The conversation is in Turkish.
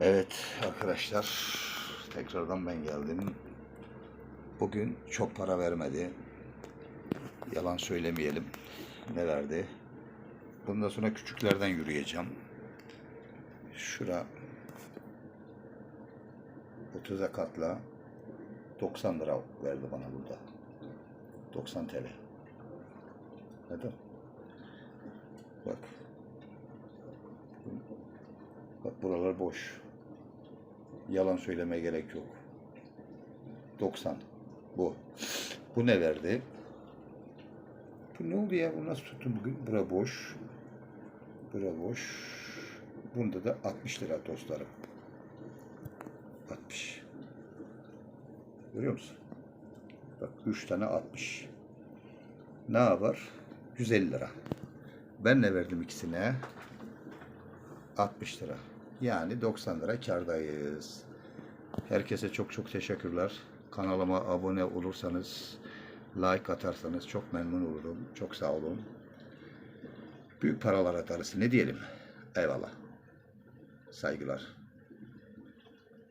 Evet arkadaşlar tekrardan ben geldim. Bugün çok para vermedi. Yalan söylemeyelim. Ne verdi? Bundan sonra küçüklerden yürüyeceğim. Şura 30'a katla 90 lira verdi bana burada. 90 TL. Neden? Bak. Bak buralar boş. Yalan söylemeye gerek yok. 90. Bu. Bu ne verdi? Bu ne oldu ya? Bu nasıl tuttun bugün? Bura boş. Bura boş. Bunda da 60 lira dostlarım. 60. Görüyor musun? Bak 3 tane 60. Ne var? 150 lira. Ben ne verdim ikisine? 60 lira. Yani 90 lira kardayız. Herkese çok çok teşekkürler. Kanalıma abone olursanız, like atarsanız çok memnun olurum. Çok sağ olun. Büyük paralar atarız. Ne diyelim? Eyvallah. Saygılar.